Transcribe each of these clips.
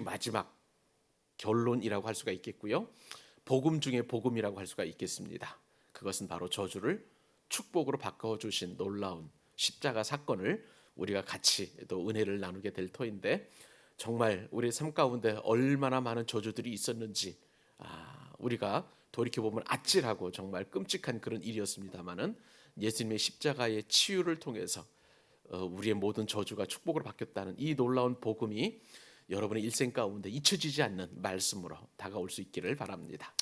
마지막 결론이라고 할 수가 있겠고요. 복음 중에 복음이라고 할 수가 있겠습니다. 그것은 바로 저주를 축복으로 바꿔 주신 놀라운 십자가 사건을 우리가 같이 또 은혜를 나누게 될 터인데 정말 우리 삶 가운데 얼마나 많은 저주들이 있었는지 아, 우리가 돌이켜 보면 아찔하고 정말 끔찍한 그런 일이었습니다만은 예수님의 십자가의 치유를 통해서 어, 우리의 모든 저주가 축복으로 바뀌었다는 이 놀라운 복음이 여러분의 일생 가운데 잊혀지지 않는 말씀으로 다가올 수 있기를 바랍니다.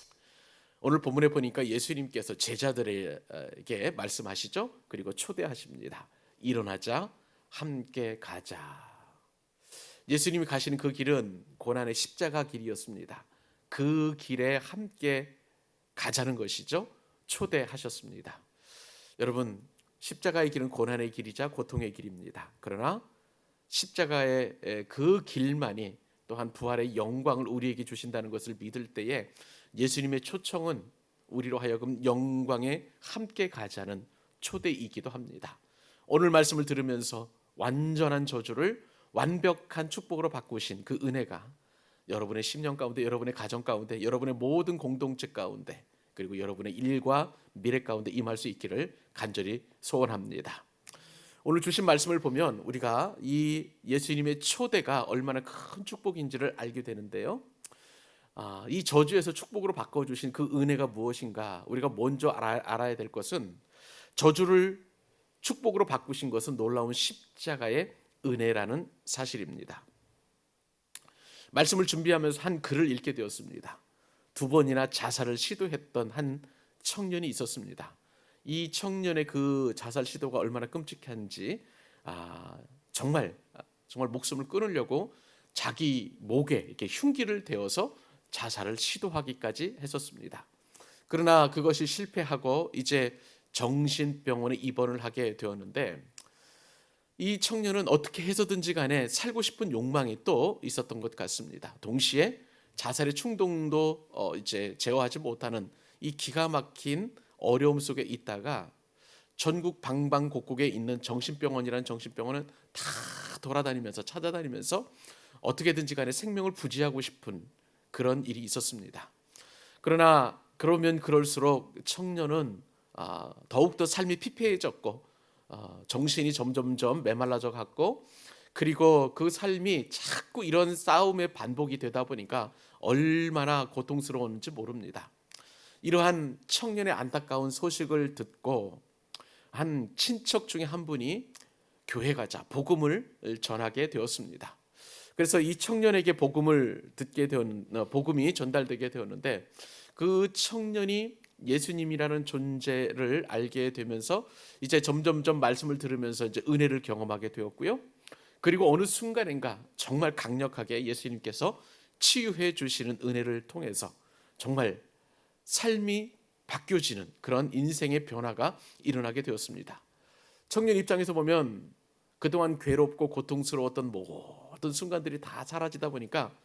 오늘 본문에 보니까 예수님께서 제자들에게 말씀하시죠. 그리고 초대하십니다. 일어나자 함께 가자. 예수님이 가시는 그 길은 고난의 십자가 길이었습니다. 그 길에 함께 가자는 것이죠. 초대하셨습니다. 여러분 십자가의 길은 고난의 길이자 고통의 길입니다. 그러나 십자가의 에, 그 길만이 또한 부활의 영광을 우리에게 주신다는 것을 믿을 때에 예수님의 초청은 우리로 하여금 영광에 함께 가자는 초대이기도 합니다. 오늘 말씀을 들으면서 완전한 저주를 완벽한 축복으로 바꾸신 그 은혜가 여러분의 심령 가운데, 여러분의 가정 가운데, 여러분의 모든 공동체 가운데, 그리고 여러분의 일과 미래 가운데 임할 수 있기를 간절히 소원합니다. 오늘 주신 말씀을 보면 우리가 이 예수님의 초대가 얼마나 큰 축복인지를 알게 되는데요. 아, 이 저주에서 축복으로 바꿔 주신 그 은혜가 무엇인가? 우리가 먼저 알아, 알아 야 될 것은 저주를 축복으로 바꾸신 것은 놀라운 십자가의 은혜라는 사실입니다. 말씀을 준비하면서 한 글을 읽게 되었습니다. 두 번이나 자살을 시도했던 한 청년이 있었습니다. 이 청년의 그 자살 시도가 얼마나 끔찍한지 아, 정말 정말 목숨을 끊으려고 자기 목에 이렇게 흉기를 대어서 자살을 시도하기까지 했었습니다. 그러나 그것이 실패하고 이제 정신병원에 입원을 하게 되었는데 이 청년은 어떻게 해서든지 간에 살고 싶은 욕망이 또 있었던 것 같습니다. 동시에 자살의 충동도 어 이제 제어하지 못하는 이 기가 막힌 어려움 속에 있다가 전국 방방곡곡에 있는 정신병원이라는 정신병원은 다 돌아다니면서 찾아다니면서 어떻게든지 간에 생명을 부지하고 싶은 그런 일이 있었습니다. 그러나 그러면 그럴수록 청년은 아, 더욱더 삶이 피폐해졌고 어, 정신이 점점점 메말라져 갔고 그리고 그 삶이 자꾸 이런 싸움의 반복이 되다 보니까 얼마나 고통스러웠는지 모릅니다. 이러한 청년의 안타까운 소식을 듣고 한 친척 중에 한 분이 교회 가자 복음을 전하게 되었습니다. 그래서 이 청년에게 복음을 듣게 되었 어, 복음이 전달되게 되었는데 그 청년이 예수님이라는 존재를 알게 되면서 이제 점점점 말씀을 들으면서 이제 은혜를 경험하게 되었고요. 그리고 어느 순간인가 정말 강력하게 예수님께서 치유해 주시는 은혜를 통해서 정말 삶이 바뀌어지는 그런 인생의 변화가 일어나게 되었습니다. 청년 입장에서 보면 그동안 괴롭고 고통스러웠던 모든 순간들이 다 사라지다 보니까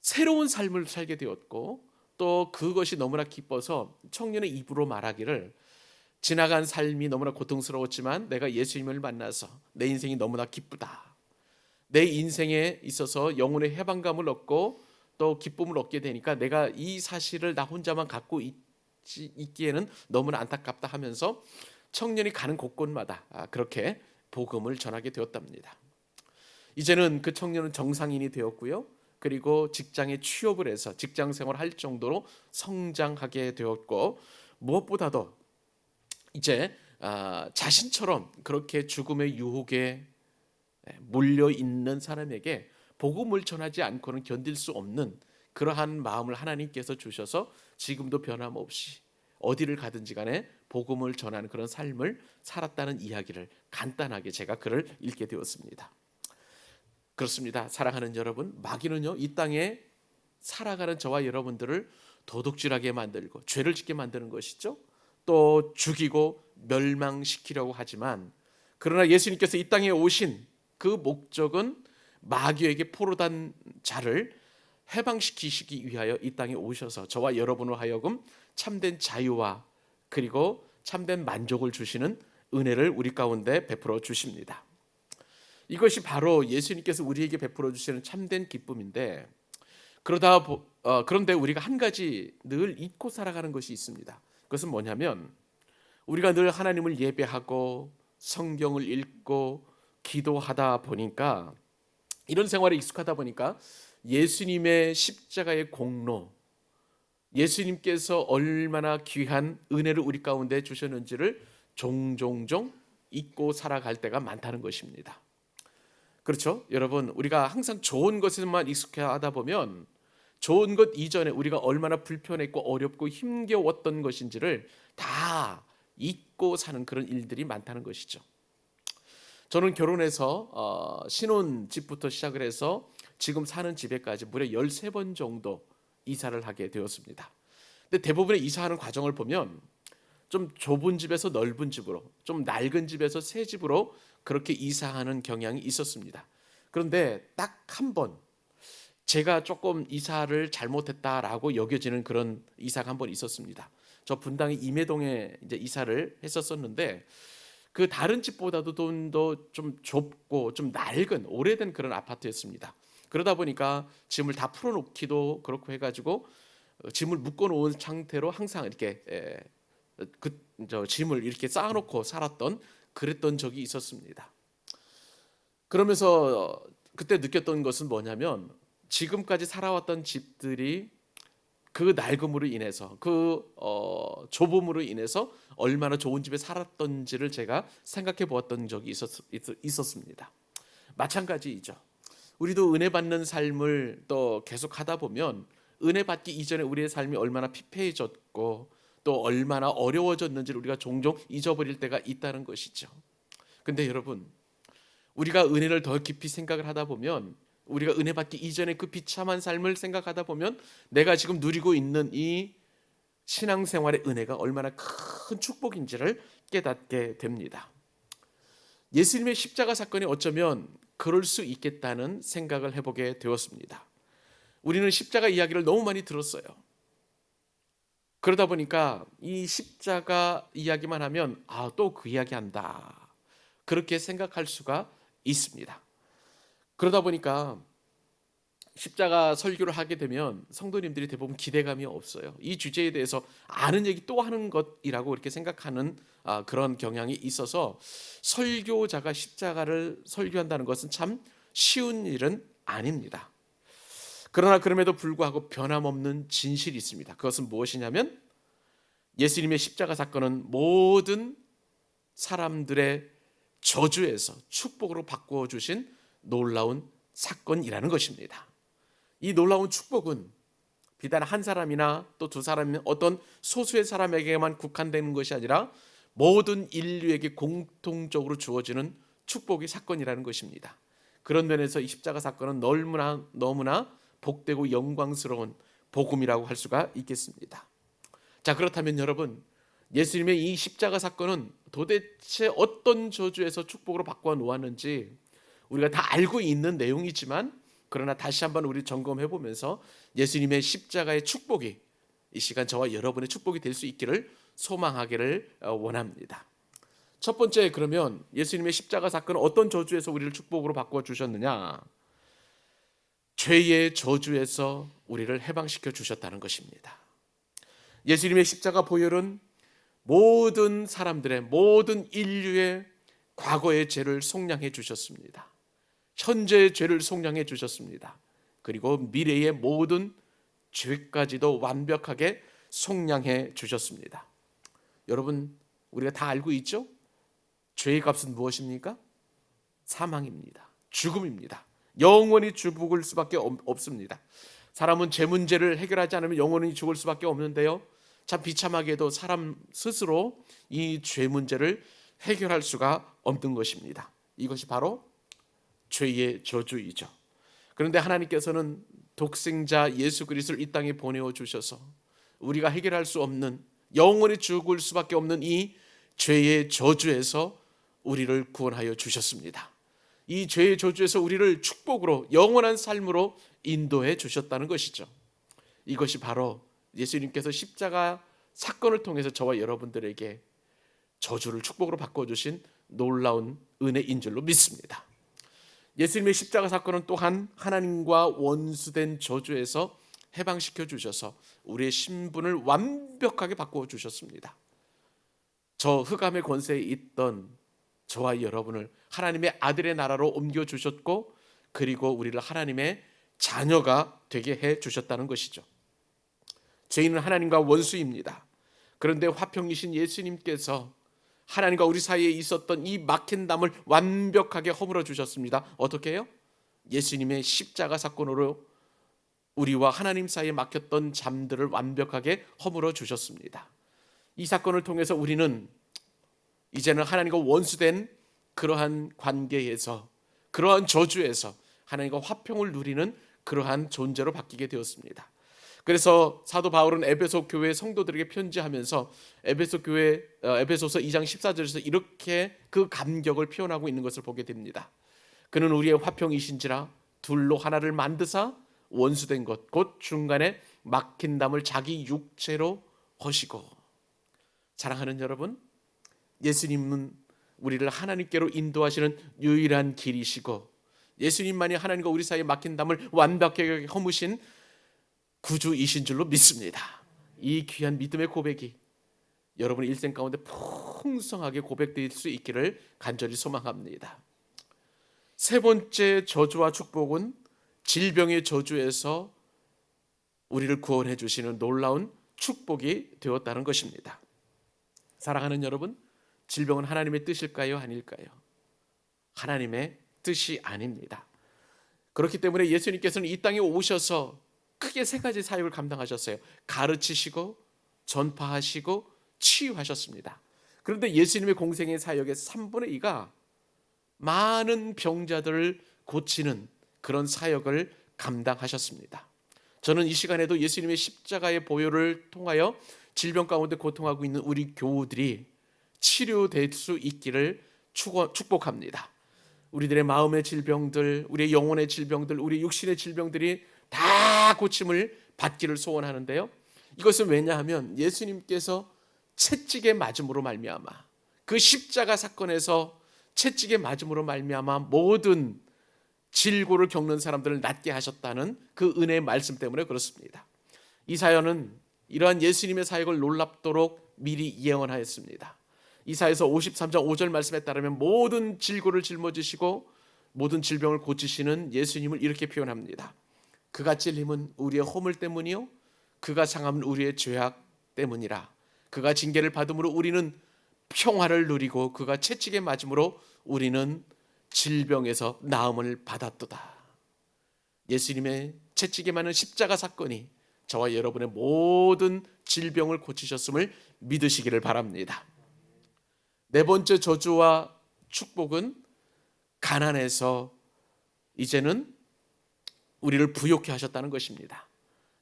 새로운 삶을 살게 되었고 또 그것이 너무나 기뻐서 청년의 입으로 말하기를 지나간 삶이 너무나 고통스러웠지만 내가 예수님을 만나서 내 인생이 너무나 기쁘다. 내 인생에 있어서 영혼의 해방감을 얻고 또 기쁨을 얻게 되니까 내가 이 사실을 나 혼자만 갖고 있지, 있기에는 너무나 안타깝다 하면서 청년이 가는 곳곳마다 아, 그렇게 복음을 전하게 되었답니다. 이제는 그 청년은 정상인이 되었고요. 그리고 직장에 취업을 해서 직장 생활을 할 정도로 성장하게 되었고 무엇보다도 이제 아, 자신처럼 그렇게 죽음의 유혹에 몰려 있는 사람에게 복음을 전하지 않고는 견딜 수 없는 그러한 마음을 하나님께서 주셔서 지금도 변함없이 어디를 가든지 간에 복음을 전하는 그런 삶을 살았다는 이야기를 간단하게 제가 글을 읽게 되었습니다. 그렇습니다. 사랑하는 여러분, 마귀는요 이 땅에 살아가는 저와 여러분들을 도둑질하게 만들고 죄를 짓게 만드는 것이죠. 또 죽이고 멸망시키려고 하지만 그러나 예수님께서 이 땅에 오신 그 목적은 마귀에게 포로단 자를 해방시키시기 위하여 이 땅에 오셔서 저와 여러분을 하여금 참된 자유와 그리고 참된 만족을 주시는 은혜를 우리 가운데 베풀어 주십니다. 이것이 바로 예수님께서 우리에게 베풀어 주시는 참된 기쁨인데 그러다 보- 어, 그런데 우리가 한 가지 늘 잊고 살아가는 것이 있습니다. 그것은 뭐냐면 우리가 늘 하나님을 예배하고 성경을 읽고 기도하다 보니까 이런 생활에 익숙하다 보니까 예수님의 십자가의 공로 예수님께서 얼마나 귀한 은혜를 우리 가운데 주셨는지를 종종종 잊고 살아갈 때가 많다는 것입니다. 그렇죠? 여러분, 우리가 항상 좋은 것에만 익숙해 하다 보면 좋은 것 이전에 우리가 얼마나 불편했고 어렵고 힘겨웠던 것인지를 다 잊고 사는 그런 일들이 많다는 것이죠. 저는 결혼해서 어, 신혼 집부터 시작을 해서 지금 사는 집에까지 무려 13번 정도 이사를 하게 되었습니다. 근데 대부분의 이사하는 과정을 보면 좀 좁은 집에서 넓은 집으로, 좀 낡은 집에서 새 집으로 그렇게 이사하는 경향이 있었습니다. 그런데 딱 한 번 제가 조금 이사를 잘못했다라고 여겨지는 그런 이사가 한 번 있었습니다. 저 분당의 임해동에 이제 이사를 했었었는데 그 다른 집보다도 좀 더 좀 좁고 좀 낡은 오래된 그런 아파트였습니다. 그러다 보니까 짐을 다 풀어놓기도 그렇고 해가지고 어, 짐을 묶어놓은 상태로 항상 이렇게 그저 짐을 이렇게 쌓아놓고 살았던 그랬던 적이 있었습니다. 그러면서 그때 느꼈던 것은 뭐냐면 지금까지 살아왔던 집들이 그 낡음으로 인해서 그 어, 좁음으로 인해서 얼마나 좋은 집에 살았던지를 제가 생각해 보았던 적이 있었, 있었습니다. 마찬가지이죠. 우리도 은혜 받는 삶을 또 계속 하다 보면 은혜 받기 이전에 우리의 삶이 얼마나 피폐해졌고 또 얼마나 어려워졌는지를 우리가 종종 잊어버릴 때가 있다는 것이죠. 근데 여러분, 우리가 은혜를 더 깊이 생각을 하다 보면 우리가 은혜 받기 이전에 그 비참한 삶을 생각하다 보면 내가 지금 누리고 있는 이 신앙생활의 은혜가 얼마나 큰 축복인지를 깨닫게 됩니다. 예수님의 십자가 사건이 어쩌면 그럴 수 있겠다는 생각을 해보게 되었습니다. 우리는 십자가 이야기를 너무 많이 들었어요. 그러다 보니까 이 십자가 이야기만 하면 아, 또 그 이야기 한다. 그렇게 생각할 수가 있습니다. 그러다 보니까 십자가 설교를 하게 되면 성도님들이 대부분 기대감이 없어요. 이 주제에 대해서 아는 얘기 또 하는 것이라고 이렇게 생각하는 아, 그런 경향이 있어서 설교자가 십자가를 설교한다는 것은 참 쉬운 일은 아닙니다. 그러나 그럼에도 불구하고 변함없는 진실이 있습니다. 그것은 무엇이냐면 예수님의 십자가 사건은 모든 사람들의 저주에서 축복으로 바꾸어 주신 놀라운 사건이라는 것입니다. 이 놀라운 축복은 비단 한 사람이나 또 두 사람 어떤 소수의 사람에게만 국한되는 것이 아니라 모든 인류에게 공통적으로 주어지는 축복의 사건이라는 것입니다. 그런 면에서 이 십자가 사건은 너무나 너무나 복되고 영광스러운 복음이라고 할 수가 있겠습니다. 자 그렇다면 여러분 예수님의 이 십자가 사건은 도대체 어떤 저주에서 축복으로 바꿔 놓았는지 우리가 다 알고 있는 내용이지만 그러나 다시 한번 우리 점검해 보면서 예수님의 십자가의 축복이 이 시간 저와 여러분의 축복이 될 수 있기를 소망하기를 어, 원합니다. 첫 번째 그러면 예수님의 십자가 사건은 어떤 저주에서 우리를 축복으로 바꿔 주셨느냐? 죄의 저주에서 우리를 해방시켜 주셨다는 것입니다. 예수님의 십자가 보혈은 모든 사람들의 모든 인류의 과거의 죄를 속량해 주셨습니다. 현재의 죄를 속량해 주셨습니다. 그리고 미래의 모든 죄까지도 완벽하게 속량해 주셨습니다. 여러분, 우리가 다 알고 있죠? 죄의 값은 무엇입니까? 사망입니다. 죽음입니다. 영원히 죽을 수밖에 없습니다. 사람은 죄 문제를 해결하지 않으면 영원히 죽을 수밖에 없는데요. 참 비참하게도 사람 스스로 이 죄 문제를 해결할 수가 없는 것입니다. 이것이 바로 죄의 저주이죠. 그런데 하나님께서는 독생자 예수 그리스도를 이 땅에 보내어 주셔서 우리가 해결할 수 없는 영원히 죽을 수밖에 없는 이 죄의 저주에서 우리를 구원하여 주셨습니다. 이 죄의 저주에서 우리를 축복으로 영원한 삶으로 인도해 주셨다는 것이죠. 이것이 바로 예수님께서 십자가 사건을 통해서 저와 여러분들에게 저주를 축복으로 바꿔 주신 놀라운 은혜인 줄로 믿습니다. 예수님의 십자가 사건은 또한 하나님과 원수된 저주에서 해방시켜 주셔서 우리의 신분을 완벽하게 바꾸어 주셨습니다. 저 흑암의 권세에 있던 저와 여러분을 하나님의 아들의 나라로 옮겨 주셨고 그리고 우리를 하나님의 자녀가 되게 해 주셨다는 것이죠. 죄인은 하나님과 원수입니다. 그런데 화평이신 예수님께서 하나님과 우리 사이에 있었던 이 막힌 담을 완벽하게 허물어 주셨습니다. 어떻게 해요? 예수님의 십자가 사건으로 우리와 하나님 사이에 막혔던 잠들을 완벽하게 허물어 주셨습니다. 이 사건을 통해서 우리는 이제는 하나님과 원수된 그러한 관계에서 그러한 저주에서 하나님과 화평을 누리는 그러한 존재로 바뀌게 되었습니다. 그래서 사도 바울은 에베소 교회 성도들에게 편지하면서 에베소 교회 어, 에베소서 2장 14절에서 이렇게 그 감격을 표현하고 있는 것을 보게 됩니다. 그는 우리의 화평이신지라 둘로 하나를 만드사 원수된 것 곧 중간에 막힌 담을 자기 육체로 허시고 사랑하는 여러분 예수님은 우리를 하나님께로 인도하시는 유일한 길이시고 예수님만이 하나님과 우리 사이에 막힌 담을 완벽하게 허무신 구주이신 줄로 믿습니다. 이 귀한 믿음의 고백이 여러분의 일생 가운데 풍성하게 고백될 수 있기를 간절히 소망합니다. 세 번째 저주와 축복은 질병의 저주에서 우리를 구원해 주시는 놀라운 축복이 되었다는 것입니다. 사랑하는 여러분, 질병은 하나님의 뜻일까요? 아닐까요? 하나님의 뜻이 아닙니다. 그렇기 때문에 예수님께서는 이 땅에 오셔서 크게 세 가지 사역을 감당하셨어요. 가르치시고 전파하시고 치유하셨습니다. 그런데 예수님의 공생의 사역의 3분의 2가 많은 병자들을 고치는 그런 사역을 감당하셨습니다. 저는 이 시간에도 예수님의 십자가의 보혈을 통하여 질병 가운데 고통하고 있는 우리 교우들이 치료될 수 있기를 축복합니다. 우리들의 마음의 질병들, 우리의 영혼의 질병들, 우리 육신의 질병들이 다 고침을 받기를 소원하는데요. 이것은 왜냐하면 예수님께서 채찍에 맞음으로 말미암아 그 십자가 사건에서 채찍에 맞음으로 말미암아 모든 질고를 겪는 사람들을 낫게 하셨다는 그 은혜의 말씀 때문에 그렇습니다. 이 사연은 이러한 예수님의 사역을 놀랍도록 미리 예언하였습니다. 이사에서 53장 5절 말씀에 따르면 모든 질고를 짊어지시고 모든 질병을 고치시는 예수님을 이렇게 표현합니다. 그가 찔림은 우리의 허물 때문이요 그가 상함은 우리의 죄악 때문이라 그가 징계를 받음으로 우리는 평화를 누리고 그가 채찍에 맞음으로 우리는 질병에서 나음을 받았도다. 예수님의 채찍에 맞는 십자가 사건이 저와 여러분의 모든 질병을 고치셨음을 믿으시기를 바랍니다. 네 번째 저주와 축복은 가난해서 이제는 우리를 부욕해 하셨다는 것입니다.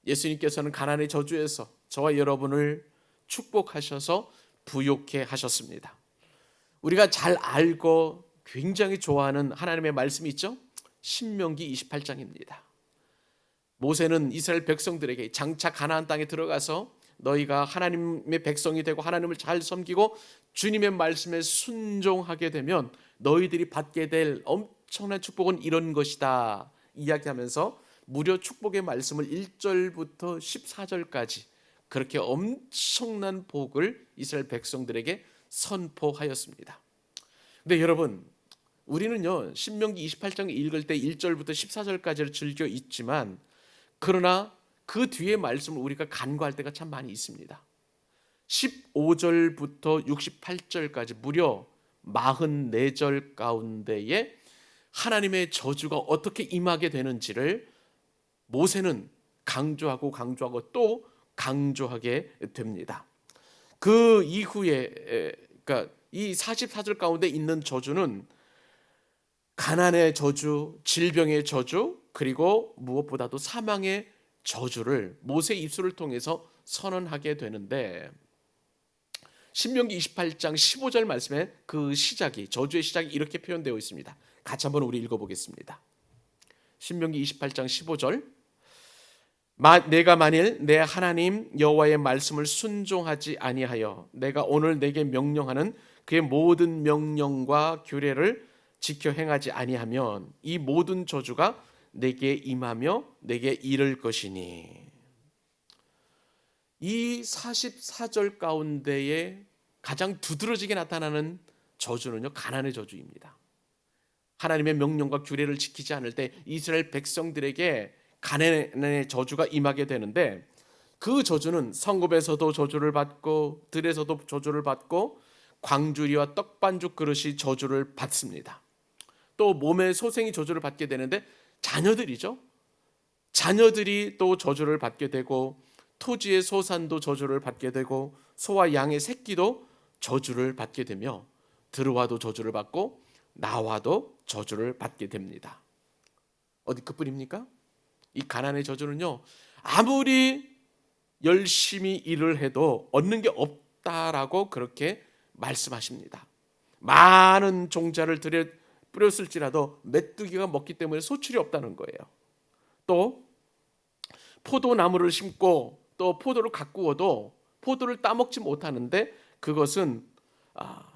예수님께서는 가난의 저주에서 저와 여러분을 축복하셔서 부욕해 하셨습니다. 우리가 잘 알고 굉장히 좋아하는 하나님의 말씀이 있죠? 신명기 28장입니다. 모세는 이스라엘 백성들에게 장차 가나안 땅에 들어가서 너희가 하나님의 백성이 되고 하나님을 잘 섬기고 주님의 말씀에 순종하게 되면 너희들이 받게 될 엄청난 축복은 이런 것이다. 이야기하면서 무려 축복의 말씀을 1절부터 14절까지 그렇게 엄청난 복을 이스라엘 백성들에게 선포하였습니다. 근데 여러분, 우리는요, 신명기 28장 읽을 때 1절부터 14절까지를 즐겨 있지만 그러나 그 뒤에 말씀을 우리가 간과할 때가 참 많이 있습니다. 15절부터 68절까지 무려 44절 가운데에 하나님의 저주가 어떻게 임하게 되는지를 모세는 강조하고 강조하고 또 강조하게 됩니다. 그 이후에 그러니까 이 44절 가운데 있는 저주는 가난의 저주, 질병의 저주, 그리고 무엇보다도 사망의 저주를 모세 입술을 통해서 선언하게 되는데 신명기 28장 15절 말씀에 그 시작이 저주의 시작이 이렇게 표현되어 있습니다. 같이 한번 우리 읽어보겠습니다. 신명기 28장 15절 내가 만일 내 하나님 여호와의 말씀을 순종하지 아니하여 내가 오늘 내게 명령하는 그의 모든 명령과 규례를 지켜 행하지 아니하면 이 모든 저주가 내게 임하며 내게 이를 것이니 이 44절 가운데에 가장 두드러지게 나타나는 저주는요 가난의 저주입니다. 하나님의 명령과 규례를 지키지 않을 때 이스라엘 백성들에게 가난의 저주가 임하게 되는데 그 저주는 성읍에서도 저주를 받고 들에서도 저주를 받고 광주리와 떡반죽 그릇이 저주를 받습니다. 또 몸의 소생이 저주를 받게 되는데 자녀들이죠. 자녀들이 또 저주를 받게 되고 토지의 소산도 저주를 받게 되고 소와 양의 새끼도 저주를 받게 되며 들어와도 저주를 받고 나와도 저주를 받게 됩니다. 어디 그뿐입니까? 이 가난의 저주는요. 아무리 열심히 일을 해도 얻는 게 없다라고 그렇게 말씀하십니다. 많은 종자를 들여 뿌렸을지라도 메뚜기가 먹기 때문에 소출이 없다는 거예요. 또 포도나무를 심고 또 포도를 가꾸어도 포도를 따먹지 못하는데 그것은 아,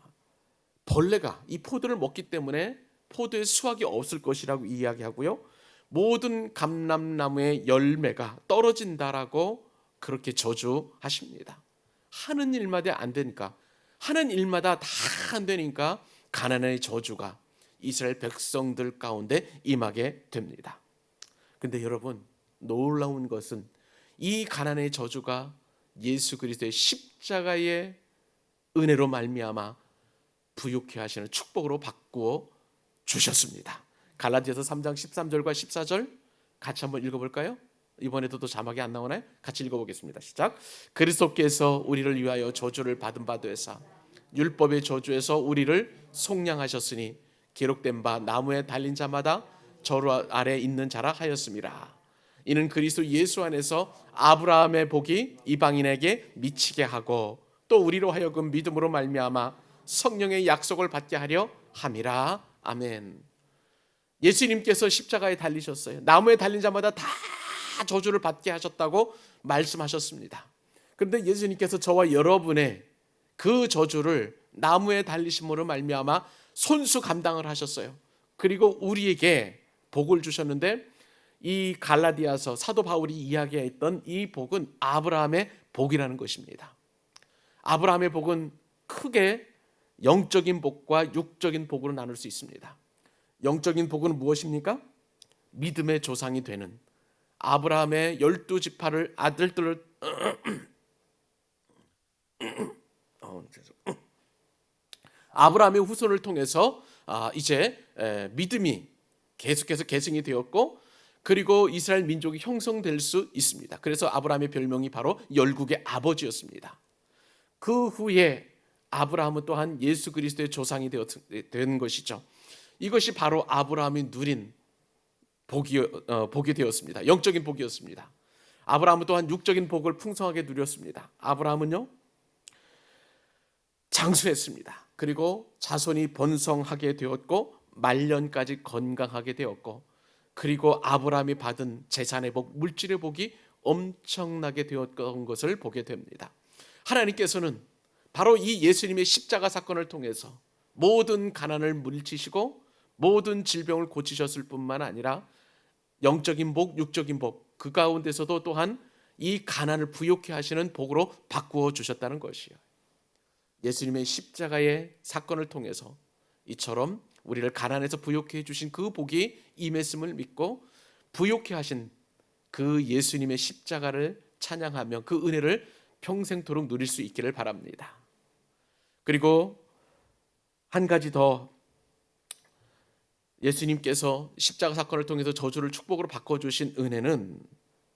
벌레가 이 포도를 먹기 때문에 포도의 수확이 없을 것이라고 이야기하고요. 모든 감람나무의 열매가 떨어진다라고 그렇게 저주하십니다. 하는 일마다 안 되니까 하는 일마다 다 안 되니까 가난의 저주가 이스라엘 백성들 가운데 임하게 됩니다. 근데 여러분 놀라운 것은 이 가난의 저주가 예수 그리스도의 십자가의 은혜로 말미암아 부유케 하시는 축복으로 바꾸어 주셨습니다. 갈라디아서 3장 13절과 14절 같이 한번 읽어 볼까요? 이번에도 또 자막이 안 나오나요? 같이 읽어 보겠습니다. 시작. 그리스도께서 우리를 위하여 저주를 받은 바 되사 율법의 저주에서 우리를 속량하셨으니 기록된 바 나무에 달린 자마다 저로 아래 있는 자라 하였습니다. 이는 그리스도 예수 안에서 아브라함의 복이 이방인에게 미치게 하고 또 우리로 하여금 믿음으로 말미암아 성령의 약속을 받게 하려 함이라. 아멘. 예수님께서 십자가에 달리셨어요. 나무에 달린 자마다 다 저주를 받게 하셨다고 말씀하셨습니다. 그런데 예수님께서 저와 여러분의 그 저주를 나무에 달리심으로 말미암아 손수 감당을 하셨어요. 그리고 우리에게 복을 주셨는데 이 갈라디아서 사도 바울이 이야기했던 이 복은 아브라함의 복이라는 것입니다. 아브라함의 복은 크게 영적인 복과 육적인 복으로 나눌 수 있습니다. 영적인 복은 무엇입니까? 믿음의 조상이 되는 아브라함의 열두 지파를 아들들을 어, 아브라함의 후손을 통해서 아, 이제 믿음이 계속해서 계승이 되었고 그리고 이스라엘 민족이 형성될 수 있습니다. 그래서 아브라함의 별명이 바로 열국의 아버지였습니다. 그 후에 아브라함은 또한 예수 그리스도의 조상이 된 것이죠. 이것이 바로 아브라함이 누린 복이, 어, 복이 되었습니다. 영적인 복이었습니다. 아브라함은 또한 육적인 복을 풍성하게 누렸습니다. 아브라함은요 장수했습니다. 그리고 자손이 번성하게 되었고 말년까지 건강하게 되었고 그리고 아브라함이 받은 재산의 복, 물질의 복이 엄청나게 되었던 것을 보게 됩니다. 하나님께서는 바로 이 예수님의 십자가 사건을 통해서 모든 가난을 물리치시고 모든 질병을 고치셨을 뿐만 아니라 영적인 복, 육적인 복, 그 가운데서도 또한 이 가난을 부욕해 하시는 복으로 바꾸어 주셨다는 것이요. 예수님의 십자가의 사건을 통해서 이처럼 우리를 가난에서 부욕해 주신 그 복이 임했음을 믿고 부욕해 하신 그 예수님의 십자가를 찬양하며 그 은혜를 평생토록 누릴 수 있기를 바랍니다. 그리고 한 가지 더 예수님께서 십자가 사건을 통해서 저주를 축복으로 바꿔 주신 은혜는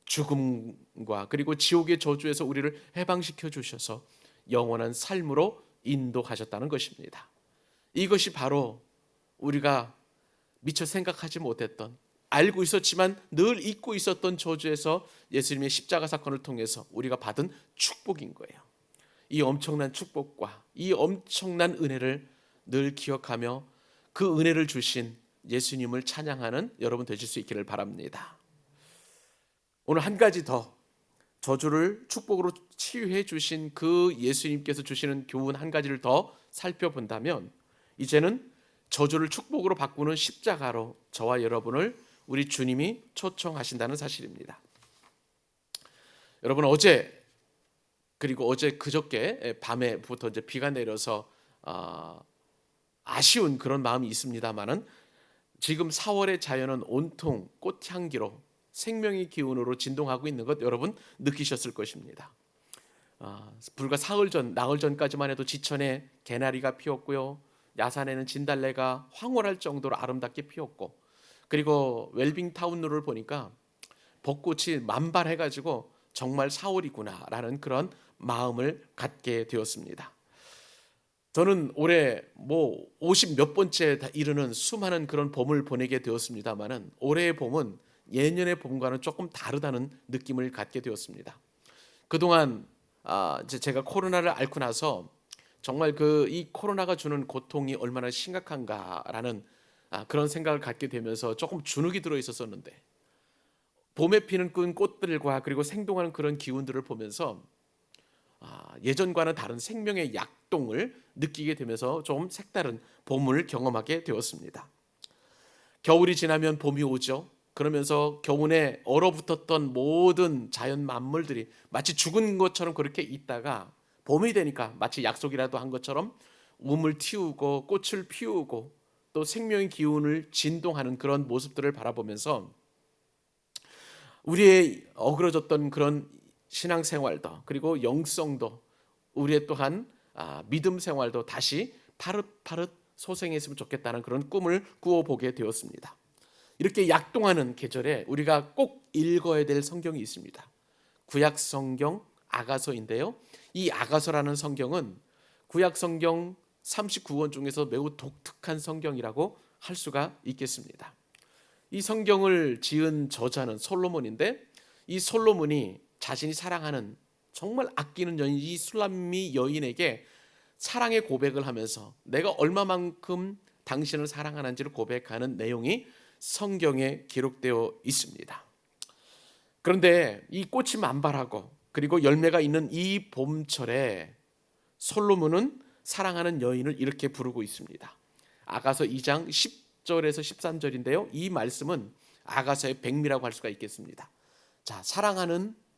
죽음과 그리고 지옥의 저주에서 우리를 해방시켜 주셔서 영원한 삶으로 인도하셨다는 것입니다. 이것이 바로 우리가 미처 생각하지 못했던 알고 있었지만 늘 잊고 있었던 저주에서 예수님의 십자가 사건을 통해서 우리가 받은 축복인 거예요. 이 엄청난 축복과 이 엄청난 은혜를 늘 기억하며 그 은혜를 주신 예수님을 찬양하는 여러분 되실 수 있기를 바랍니다. 오늘 한 가지 더 저주를 축복으로 치유해 주신 그 예수님께서 주시는 교훈 한 가지를 더 살펴본다면 이제는 저주를 축복으로 바꾸는 십자가로 저와 여러분을 우리 주님이 초청하신다는 사실입니다. 여러분 어제 그리고 어제 그저께 밤에부터 이제 비가 내려서 아, 아쉬운 그런 마음이 있습니다만은 지금 4월의 자연은 온통 꽃향기로 생명의 기운으로 진동하고 있는 것 여러분 느끼셨을 것입니다. 아, 불과 사흘 전, 나흘 전까지만 해도 지천에 개나리가 피었고요. 야산에는 진달래가 황홀할 정도로 아름답게 피었고, 그리고 웰빙 타운로를 보니까 벚꽃이 만발해가지고 정말 4월이구나라는 그런 마음을 갖게 되었습니다. 저는 올해 뭐 50 몇 번째 다 이르는 수많은 그런 봄을 보내게 되었습니다만은 올해의 봄은 예년의 봄과는 조금 다르다는 느낌을 갖게 되었습니다. 그동안 아, 이제 제가 코로나를 앓고 나서 정말 그 이 코로나가 주는 고통이 얼마나 심각한가라는 아, 그런 생각을 갖게 되면서 조금 주눅이 들어 있었었는데 봄에 피는 끈 꽃들과 그리고 생동하는 그런 기운들을 보면서 아, 예전과는 다른 생명의 약동을 느끼게 되면서 좀 색다른 봄을 경험하게 되었습니다. 겨울이 지나면 봄이 오죠. 그러면서 겨우내 얼어붙었던 모든 자연 만물들이 마치 죽은 것처럼 그렇게 있다가 봄이 되니까 마치 약속이라도 한 것처럼 움을 틔우고 꽃을 피우고 또 생명의 기운을 진동하는 그런 모습들을 바라보면서 우리의 어그러졌던 그런 신앙생활도 그리고 영성도 우리의 또한 아, 믿음 생활도 다시 파릇파릇 소생했으면 좋겠다는 그런 꿈을 꾸어보게 되었습니다. 이렇게 약동하는 계절에 우리가 꼭 읽어야 될 성경이 있습니다. 구약 성경 아가서인데요. 이 아가서라는 성경은 구약 성경 39권 중에서 매우 독특한 성경이라고 할 수가 있겠습니다. 이 성경을 지은 저자는 솔로몬인데 이 솔로몬이 자신이 사랑하는 정말 아끼는 여인 이 술람미 여인에게 사랑의 고백을 하면서 내가 얼마만큼 당신을 사랑하는지를 고백하는 내용이 성경에 기록되어 있습니다. 그런데 이 꽃이 만발하고 그리고 열매가 있는 이 봄철에 솔로몬은 사랑하는 여인을 이렇게 부르고 있습니다. 아가서 2장 10절에서 13절인데요. 이 말씀은 아가서의 백미라고 할 수가 있겠습니다. 자, 사랑하는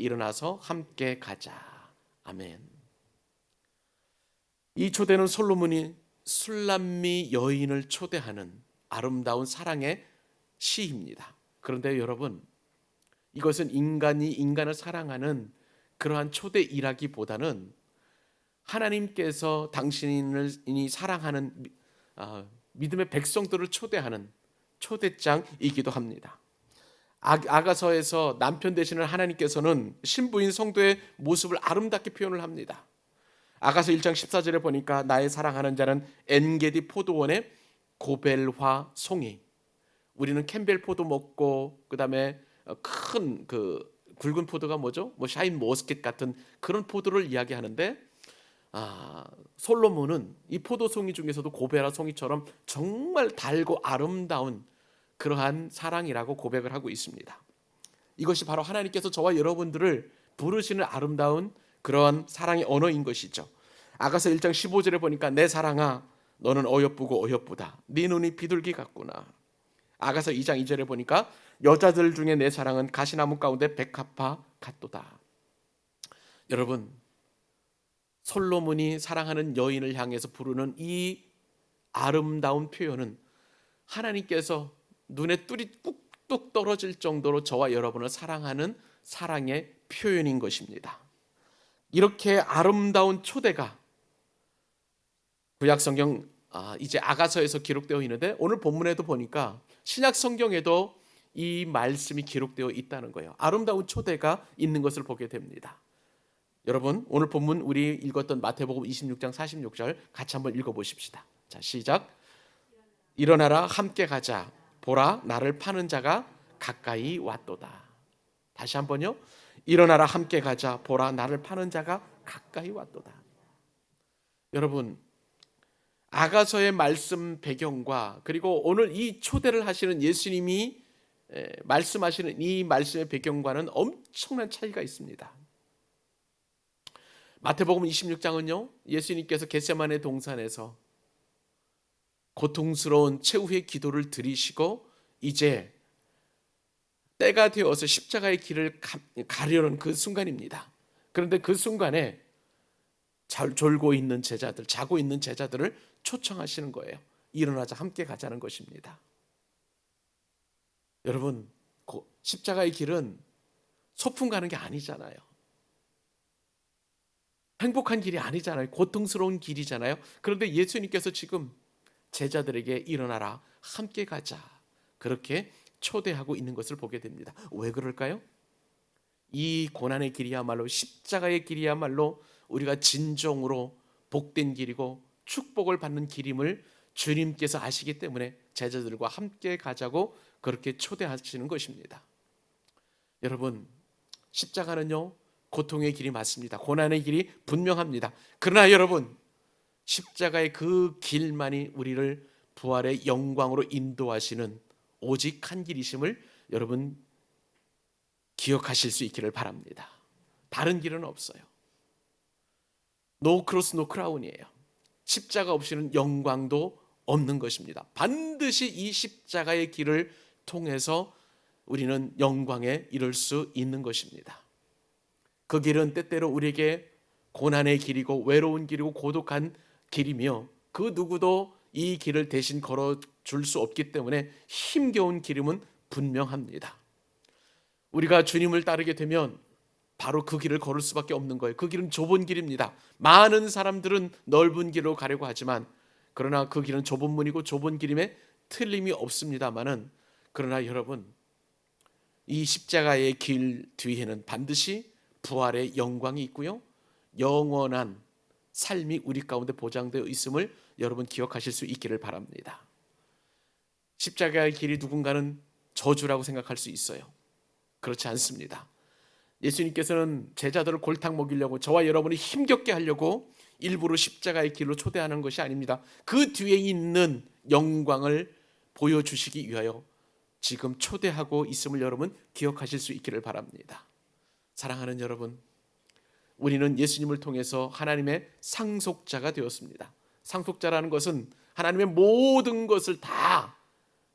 일어나서 함께 가자. 아멘. 이 초대는 솔로몬이 술람미 여인을 초대하는 아름다운 사랑의 시입니다. 그런데 여러분, 이것은 인간이 인간을 사랑하는 그러한 초대이라기보다는 하나님께서 당신을 사랑하는 아, 믿음의 백성들을 초대하는 초대장이기도 합니다. 아, 아가서에서 남편 되시는 하나님께서는 신부인 성도의 모습을 아름답게 표현을 합니다. 아가서 1장 14절에 보니까 나의 사랑하는 자는 엔게디 포도원의 고벨화 송이 우리는 캠벨 포도 먹고 그다음에 큰 그 굵은 포도가 뭐죠? 뭐 샤인 모스켓 같은 그런 포도를 이야기하는데 아, 솔로몬은 이 포도 송이 중에서도 고베라 송이처럼 정말 달고 아름다운 그러한 사랑이라고 고백을 하고 있습니다. 이것이 바로 하나님께서 저와 여러분들을 부르시는 아름다운 그러한 사랑의 언어인 것이죠. 아가서 1장 15절에 보니까 내 사랑아 너는 어여쁘고 어여쁘다. 네 눈이 비둘기 같구나. 아가서 2장 2절에 보니까 여자들 중에 내 사랑은 가시나무 가운데 백합화 같도다. 여러분 솔로몬이 사랑하는 여인을 향해서 부르는 이 아름다운 표현은 하나님께서 눈에 뚫이 뚝뚝 떨어질 정도로 저와 여러분을 사랑하는 사랑의 표현인 것입니다. 이렇게 아름다운 초대가 구약 성경 아, 이제 아가서에서 기록되어 있는데 오늘 본문에도 보니까 신약 성경에도 이 말씀이 기록되어 있다는 거예요. 아름다운 초대가 있는 것을 보게 됩니다. 여러분 오늘 본문 우리 읽었던 마태복음 26장 46절 같이 한번 읽어 보십시다. 자, 시작. 일어나라 함께 가자 보라 나를 파는 자가 가까이 왔도다. 다시 한번요. 일어나라 함께 가자 보라 나를 파는 자가 가까이 왔도다. 여러분 아가서의 말씀 배경과 그리고 오늘 이 초대를 하시는 예수님이 에, 말씀하시는 이 말씀의 배경과는 엄청난 차이가 있습니다. 마태복음 26장은요. 예수님께서 겟세마네 동산에서 고통스러운 최후의 기도를 드리시고 이제 때가 되어서 십자가의 길을 가, 가려는 그 순간입니다. 그런데 그 순간에 잘 졸고 있는 제자들, 자고 있는 제자들을 초청하시는 거예요. 일어나자 함께 가자는 것입니다. 여러분, 고- 십자가의 길은 소풍 가는 게 아니잖아요. 행복한 길이 아니잖아요. 고통스러운 길이잖아요. 그런데 예수님께서 지금 제자들에게 일어나라, 함께 가자. 그렇게 초대하고 있는 것을 보게 됩니다. 왜 그럴까요? 이 고난의 길이야말로 십자가의 길이야말로 우리가 진정으로 복된 길이고 축복을 받는 길임을 주님께서 아시기 때문에 제자들과 함께 가자고 그렇게 초대하시는 것입니다. 여러분, 십자가는요, 고통의 길이 맞습니다. 고난의 길이 분명합니다. 그러나 여러분, 십자가의 그 길만이 우리를 부활의 영광으로 인도하시는 오직 한 길이심을 여러분 기억하실 수 있기를 바랍니다. 다른 길은 없어요. 노 크로스 노 크라운이에요. 십자가 없이는 영광도 없는 것입니다. 반드시 이 십자가의 길을 통해서 우리는 영광에 이를 수 있는 것입니다. 그 길은 때때로 우리에게 고난의 길이고 외로운 길이고 고독한 길이며 그 누구도 이 길을 대신 걸어 줄 수 없기 때문에 힘겨운 길임은 분명합니다. 우리가 주님을 따르게 되면 바로 그 길을 걸을 수밖에 없는 거예요. 그 길은 좁은 길입니다. 많은 사람들은 넓은 길로 가려고 하지만 그러나 그 길은 좁은 문이고 좁은 길임에 틀림이 없습니다만은 그러나 여러분 이 십자가의 길 뒤에는 반드시 부활의 영광이 있고요. 영원한 삶이 우리 가운데 보장되어 있음을 여러분 기억하실 수 있기를 바랍니다. 십자가의 길이 누군가는 저주라고 생각할 수 있어요. 그렇지 않습니다. 예수님께서는 제자들을 골탕 먹이려고 저와 여러분이 힘겹게 하려고 일부러 십자가의 길로 초대하는 것이 아닙니다. 그 뒤에 있는 영광을 보여주시기 위하여 지금 초대하고 있음을 여러분 기억하실 수 있기를 바랍니다. 사랑하는 여러분, 우리는 예수님을 통해서 하나님의 상속자가 되었습니다. 상속자라는 것은 하나님의 모든 것을 다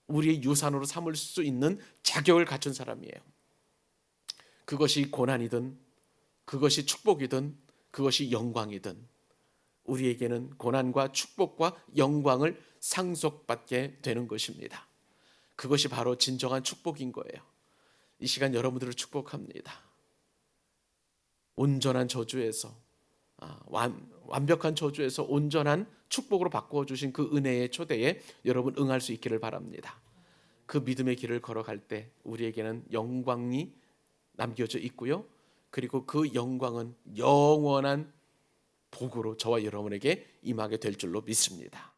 우리의 유산으로 삼을 수 있는 자격을 갖춘 사람이에요. 그것이 고난이든 그것이 축복이든 그것이 영광이든 우리에게는 고난과 축복과 영광을 상속받게 되는 것입니다. 그것이 바로 진정한 축복인 거예요. 이 시간 여러분들을 축복합니다. 온전한 저주에서 아, 완, 완벽한 저주에서 온전한 축복으로 바꾸어 주신 그 은혜의 초대에 여러분 응할 수 있기를 바랍니다. 그 믿음의 길을 걸어갈 때 우리에게는 영광이 남겨져 있고요. 그리고 그 영광은 영원한 복으로 저와 여러분에게 임하게 될 줄로 믿습니다.